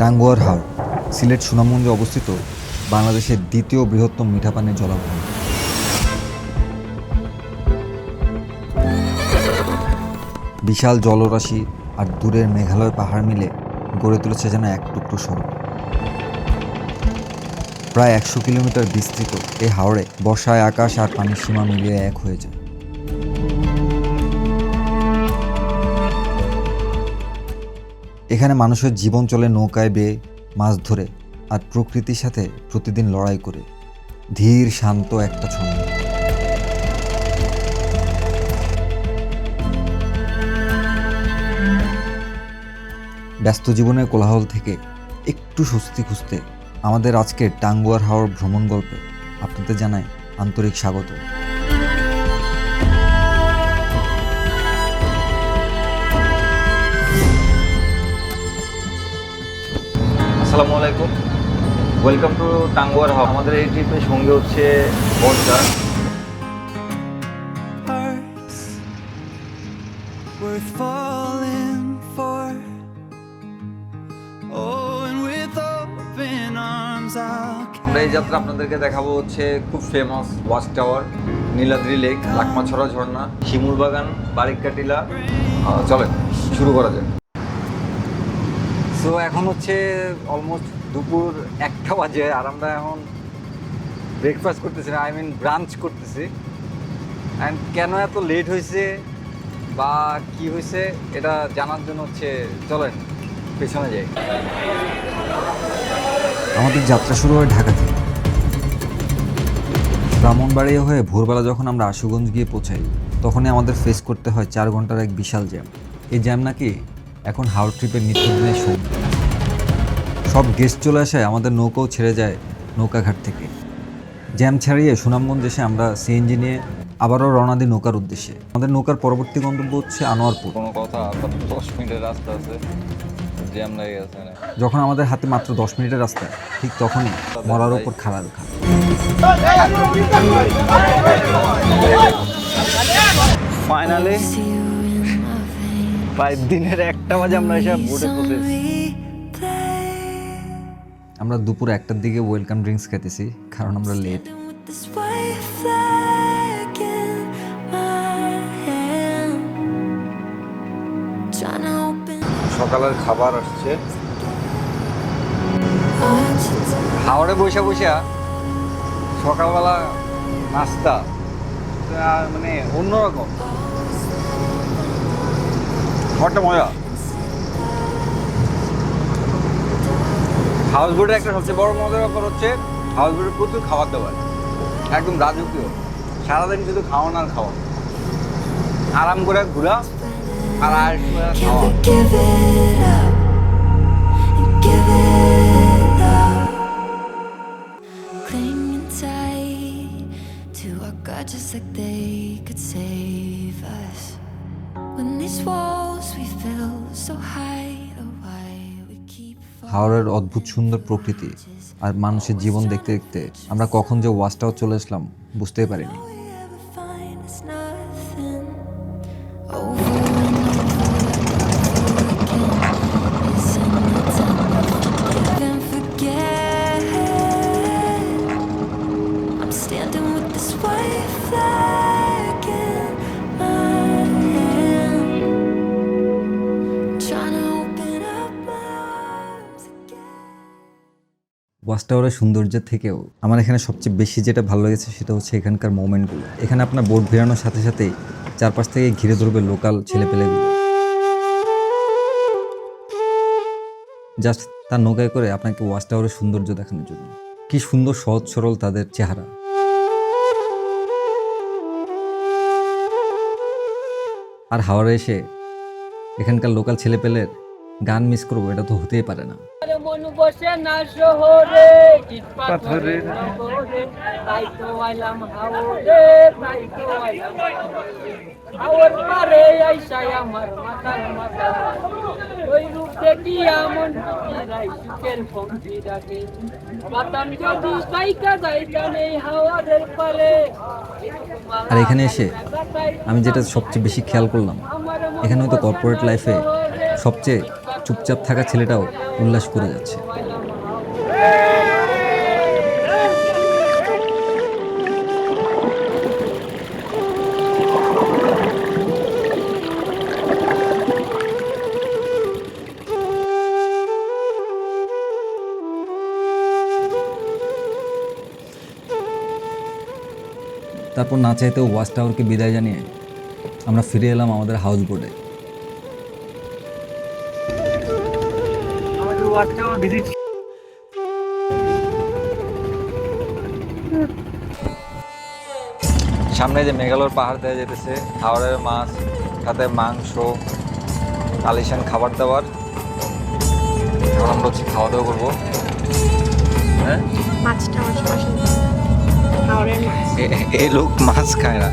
টাঙ্গুয়ার হাওর, সিলেট সুনামগঞ্জে অবস্থিত বাংলাদেশের দ্বিতীয় বৃহত্তম মিঠা পানির জলাভূমি। বিশাল জলরাশি আর দূরের মেঘালয় পাহাড় মিলে গড়ে তুলেছে যেন এক টুকরো সড়ক। প্রায় একশো কিলোমিটার বিস্তৃত এই হাওড়ে বর্ষায় আকাশ আর পানির সীমা মিলিয়ে এক হয়ে যায়। এখানে মানুষের জীবন চলে নৌকায় বেয়ে, মাছ ধরে আর প্রকৃতির সাথে প্রতিদিন লড়াই করে। ধীর, শান্ত একটা ছন্দ। ব্যস্ত জীবনের কোলাহল থেকে একটু স্বস্তি খুঁজতে আমাদের আজকের টাঙ্গুয়ার হাওয়ার ভ্রমণ গল্পে আপনাদের জানাই আন্তরিক স্বাগত। আসসালামু আলাইকুম। ওয়েলকাম টু টাঙ্গুয়ার হাব আমাদের এই ট্রিপের সঙ্গে হচ্ছে বর্ষা worth falling for. Oh, and with open arms I'll আমরা এই যাত্রা আপনাদেরকে দেখাবো হচ্ছে খুব famous watch tower Niladri lake Lakmachhara ঝর্ণা শিমুর বাগান বারিকা টিলা আহ, চলেন শুরু করা যাক। সো এখন হচ্ছে অলমোস্ট দুপুর একটা বাজে আর আমরা এখন ব্রেকফাস্ট করতেছি না আই মিন ব্রাঞ্চ করতেছি। অ্যান্ড কেন এত লেট হয়েছে বা কি হয়েছে এটা জানার জন্য হচ্ছে চলেন, পেছনে যাই। আমাদের যাত্রা শুরু হয় ঢাকা থেকে। ব্রাহ্মণবাড়িয়া হয়ে ভোরবেলা যখন আমরা আশুগঞ্জ গিয়ে পৌঁছাই, তখনই আমাদের ফেস করতে হয় চার ঘণ্টার এক বিশাল জ্যাম এই জ্যাম নাকি এখন হাওড় ট্রিপের নিত্যদিনের সঙ্গী সব গেস্ট চলে আসে আমাদের নৌকাও ছেড়ে যায় নৌকাঘাট থেকে। জ্যাম ছাড়িয়ে সুনামগঞ্জ এসে আমরা সিএনজি নিয়ে আবারও রওনা দিই নৌকার উদ্দেশ্যে। আমাদের নৌকার পরবর্তী গন্তব্য হচ্ছে আনোয়ারপুর। কোনো কথা দশ মিনিটের রাস্তা আছে জ্যাম লেগে গেছে যখন আমাদের হাতে মাত্র দশ মিনিটের রাস্তা ঠিক তখনই মরার ওপর খাড়া রেখা ফাইনালি প্রায় দিনের একটা বাজে আমরা এসে বোটে পৌঁছেছি আমরা দুপুর একটার দিকে ওয়েলকাম ড্রিঙ্কস খেতেছি কারণ আমরা লেট সকালের খাবার আসছে. হাওড়ে বসে বসে সকালবেলা নাস্তা। মানে অন্যরকম। খাবারটা মজা। হাউস বোটের একটা সবচেয়ে বড় মজার ব্যাপার হচ্ছে হাউস বোটে প্রচুর খাবার দাবার। একদম রাজকীয়। সারাদিন শুধু খাওয়া না খাওয়া। আরাম করে ঘোরা আর আর খাওয়া। Just like they could save us. হাওড়ের অদ্ভুত সুন্দর প্রকৃতি আর মানুষের জীবন দেখতে দেখতে আমরা কখন যে ওয়াচটাও চলে আসলাম, বুঝতেই পারিনি। ওয়াচ টাওয়ারের সৌন্দর্যের থেকেও আমার এখানে সবচেয়ে বেশি যেটা ভালো লেগেছে সেটা হচ্ছে এখানকার মোমেন্টগুলো। এখানে আপনার বোট ভেড়ানোর সাথে সাথেই চারপাশ থেকে ঘিরে ধরবে লোকাল ছেলেপেলেগুলো। জাস্ট তার নৌকায় করে আপনাকে ওয়াচ টাওয়ারের সৌন্দর্য দেখানোর জন্য। কি সুন্দর সহজ সরল তাদের চেহারা। আর হাওড়ে এসে এখানকার লোকাল ছেলেপেলের গান মিস করব, এটা তো হতেই পারে না। মন বসে না শহরে ইট নগরে তাই তো আইলাম হাওরে তাই তো আইলাম হাওর পারে আইসাই আমার মাথার মাথা। ওই রূপ দেখি আমন রাই সুখের ডাকে পাতাম যদি সাইকা এই হাওয়ারের পারে আর এখানে এসে আমি যেটা সবচেয়ে বেশি খেয়াল করলাম এখানে হয়তো কর্পোরেট লাইফে সবচেয়ে চুপচাপ থাকা ছেলেটাও উল্লাস করে যাচ্ছে। তারপর না চাইতেও ওয়াচ টাওয়ারকে বিদায় জানিয়ে আমরা ফিরে এলাম আমাদের হাউস বোটে ওয়াচ টাওয়ার ভিজিট সামনে যে মেঘালয় পাহাড় দেওয়া যেতেছে হাওড়ের মাছ সাথে মাংস আলিশান খাবার দাবার। এখন আমরা হচ্ছে খাওয়া দাওয়া করব। হ্যাঁ? আমার এই লোক মাছ খায় না।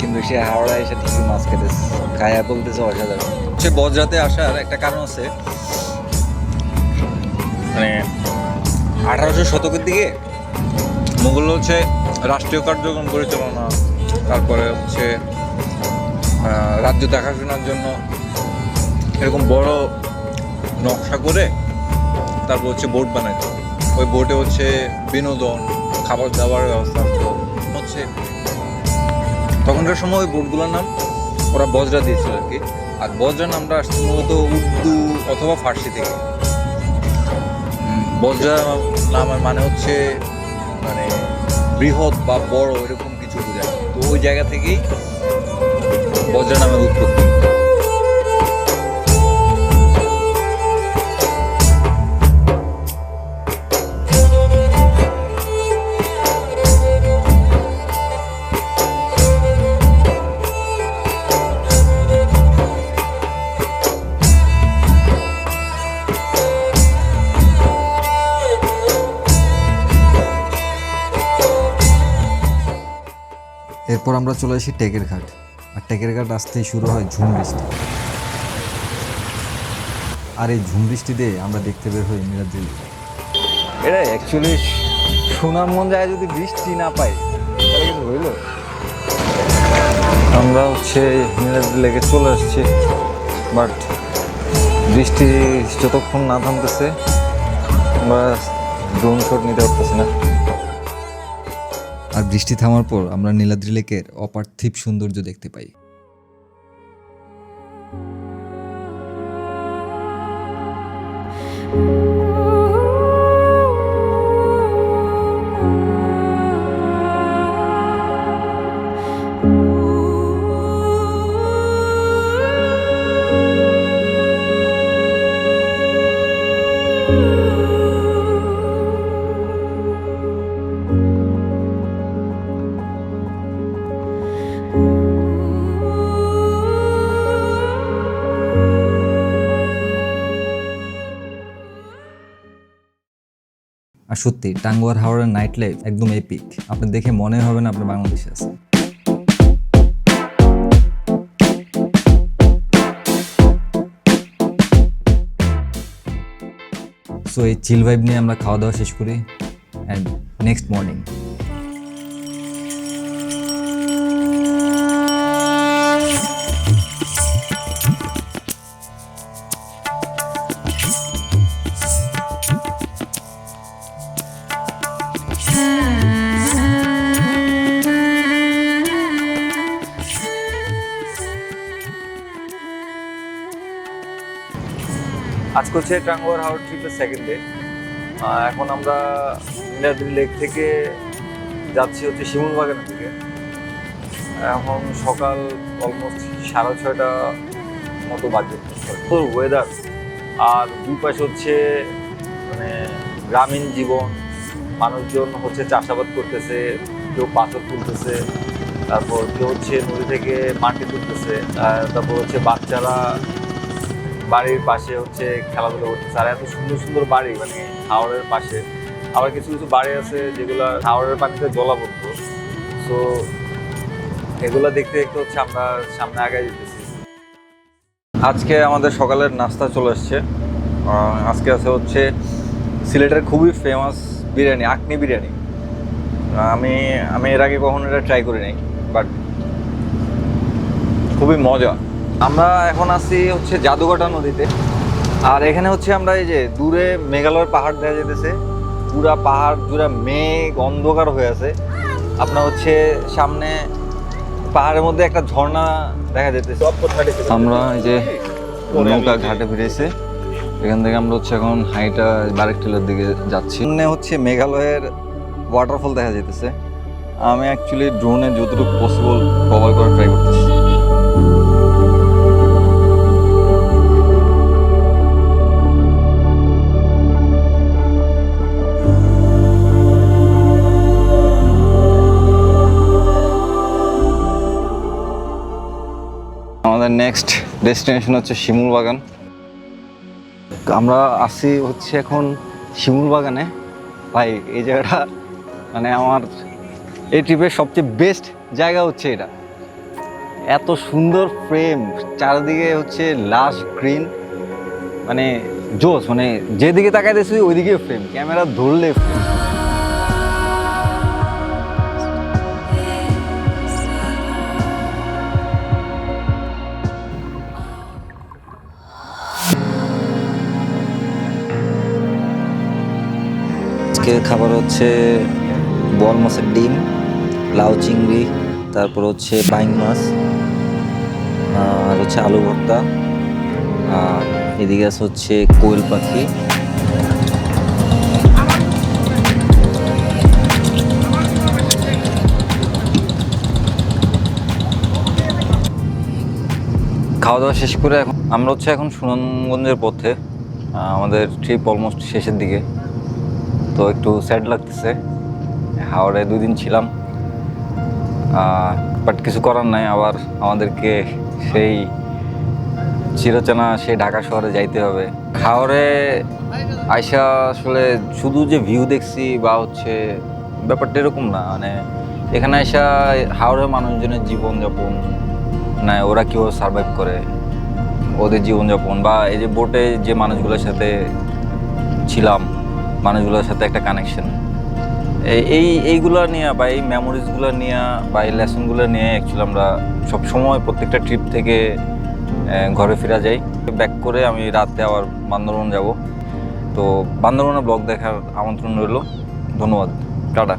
কিন্তু সে হাওড়া এসে ঠিকই মাছ খেতেছে। খায়া বলতেছে অসাধারণ। সে বজরাতে আসার একটা কারণ আছে। মানে আঠারোশো শতকের দিকে মোগল হচ্ছে রাষ্ট্রীয় কার্যক্রম পরিচালনা, তারপরে হচ্ছে রাজ্য দেখাশোনার জন্য এরকম বড় নকশা করে তারপর হচ্ছে বোট বানাইতো। ওই বোটে হচ্ছে বিনোদন, খাবার দাবার ব্যবস্থা। হচ্ছে। তখনকার সময় ওই বোটগুলোর নাম ওরা বজরা দিয়েছিল আর কি। আর বজরা নামটা আসছে মূলত উর্দু অথবা ফার্সি থেকে। বজরা নামের মানে হচ্ছে মানে বৃহৎ বা বড় এরকম কিছু বোঝায়। তো ওই জায়গা থেকেই বজ্রা নামের উৎপত্তি। এরপর আমরা চলে আসি টেকের ঘাট। আর টেকের ঘাট আসতেই শুরু হয় ঝুম বৃষ্টি। আর এই ঝুম বৃষ্টিতে আমরা দেখতে বের হই লেক। এটা অ্যাকচুয়ালি সুনামগঞ্জ যায় যদি বৃষ্টি না পাই তাহলে কিন্তু হইল? আমরা হচ্ছে নীলাদ্রি লেগে চলে আসছি বাট বৃষ্টি যতক্ষণ না থামতেছে আমরা ড্রোন শট নিতে পারতেছি না। আর বৃষ্টি থামার পর আমরা নীলাদ্রি লেকের অপার্থিব সৌন্দর্য দেখতে পাই। সত্যি, টাঙ্গুয়ার হাওড়ের নাইট লাইফ একদম এপিক আপনি দেখে মনে হবে না আপনি বাংলাদেশে আছেন সো এই চিল ভাইব নিয়ে আমরা খাওয়া দাওয়া শেষ করি অ্যান্ড নেক্সট মর্নিং আজকে হচ্ছে টাঙ্গুয়ার হাওড় ট্রিপের সেকেন্ড ডে এখন আমরা নীলাদ্রি লেক থেকে যাচ্ছি হচ্ছে শিমুল বাগানের দিকে। এখন সকাল অলমোস্ট সাড়ে ছয়টা মতো বাজে। ওয়েদার আর দুই পাশে হচ্ছে মানে গ্রামীণ জীবন। মানুষজন হচ্ছে চাষাবাদ করতেছে, কেউ পাথর তুলতেছে, তারপর কেউ হচ্ছে নদী থেকে মাটি তুলতেছে তারপর হচ্ছে বাচ্চারা বাড়ির পাশে হচ্ছে খেলাধুলা করতেছে। আর এত সুন্দর সুন্দর বাড়ি মানে হাওড়ের পাশে। আবার কিছু কিছু বাড়ি আছে যেগুলো হাওড়ের পানিতে জলাবদ্ধ সো এগুলো দেখতে দেখতে হচ্ছে আমরা সামনে আগে যেতেছি। আজকে আমাদের সকালের নাস্তা চলে আসছে। আজকে আছে হচ্ছে সিলেটের খুবই ফেমাস বিরিয়ানি আকনি বিরিয়ানি। আমি আমি এর আগে কখনো এটা ট্রাই করি নাই বাট খুবই মজা। আমরা এখন আছি হচ্ছে জাদুঘাটা নদীতে। আর এখানে হচ্ছে আমরা এই যে দূরে মেঘালয়ের পাহাড় দেখা যেতেছে পুরা পাহাড় জুড়ে মেঘ অন্ধকার হয়ে আছে। আপনার হচ্ছে সামনে পাহাড়ের মধ্যে একটা ঝর্ণা দেখা যেতেছে আমরা এই যে নৌকা ঘাটে ফিরেছে। এখান থেকে আমরা হচ্ছে এখন হাইটা বারেকটিলার দিকে যাচ্ছি। সামনে হচ্ছে মেঘালয়ের ওয়াটারফল দেখা যেতেছে আমি অ্যাকচুয়ালি ড্রোনে যতটুকু পসিবল কভার করার ট্রাই করতেছি। নেক্সট ডেস্টিনেশন হচ্ছে শিমুল বাগান। আমরা আসি হচ্ছে এখন শিমুল বাগানে। ভাই, এই জায়গাটা মানে আমার এই ট্রিপের সবচেয়ে বেস্ট জায়গা হচ্ছে এটা। এত সুন্দর ফ্রেম চারিদিকে হচ্ছে লাশ গ্রিন মানে জোস মানে যেদিকে তাকাইতেছি ওইদিকে ফ্রেম ক্যামেরা ধরলে ফ্রেম আজকের খাবার হচ্ছে বল মাছের ডিম, লাউ চিংড়ি, তারপর হচ্ছে বাইং মাছ, আর হচ্ছে আলু ভর্তা, আর এদিকে আছে হচ্ছে কোয়েল পাখি। খাওয়া দাওয়া শেষ করে এখন আমরা হচ্ছে এখন সুনামগঞ্জের পথে আমাদের ট্রিপ অলমোস্ট শেষের দিকে। তো একটু স্যাড লাগতেছে। হাওড়ে দুই দিন ছিলাম বাট কিছু করার নাই। আবার আমাদেরকে সেই চিরচেনা সেই ঢাকা শহরে যাইতে হবে। হাওড়ে আইসা আসলে শুধু যে ভিউ দেখছি বা হচ্ছে ব্যাপারটা এরকম না। মানে এখানে আইসা হাওড়ের মানুষজনের জীবনযাপন না ওরা কীভাবে সার্ভাইভ করে ওদের জীবনযাপন বা এই যে বোটে যে মানুষগুলোর সাথে ছিলাম মানুষগুলোর সাথে একটা কানেকশন এই এই, এইগুলো নিয়ে বা এই মেমোরিজগুলো নিয়ে বা এই লেসনগুলো নিয়ে অ্যাকচুয়ালি আমরা সব সময় প্রত্যেকটা ট্রিপ থেকে ঘরে ফেরা যাই। ব্যাক করে আমি রাতে আবার বান্দরবন যাব। তো বান্দরবনে ব্লগ দেখার আমন্ত্রণ রইল। ধন্যবাদ। টাটা।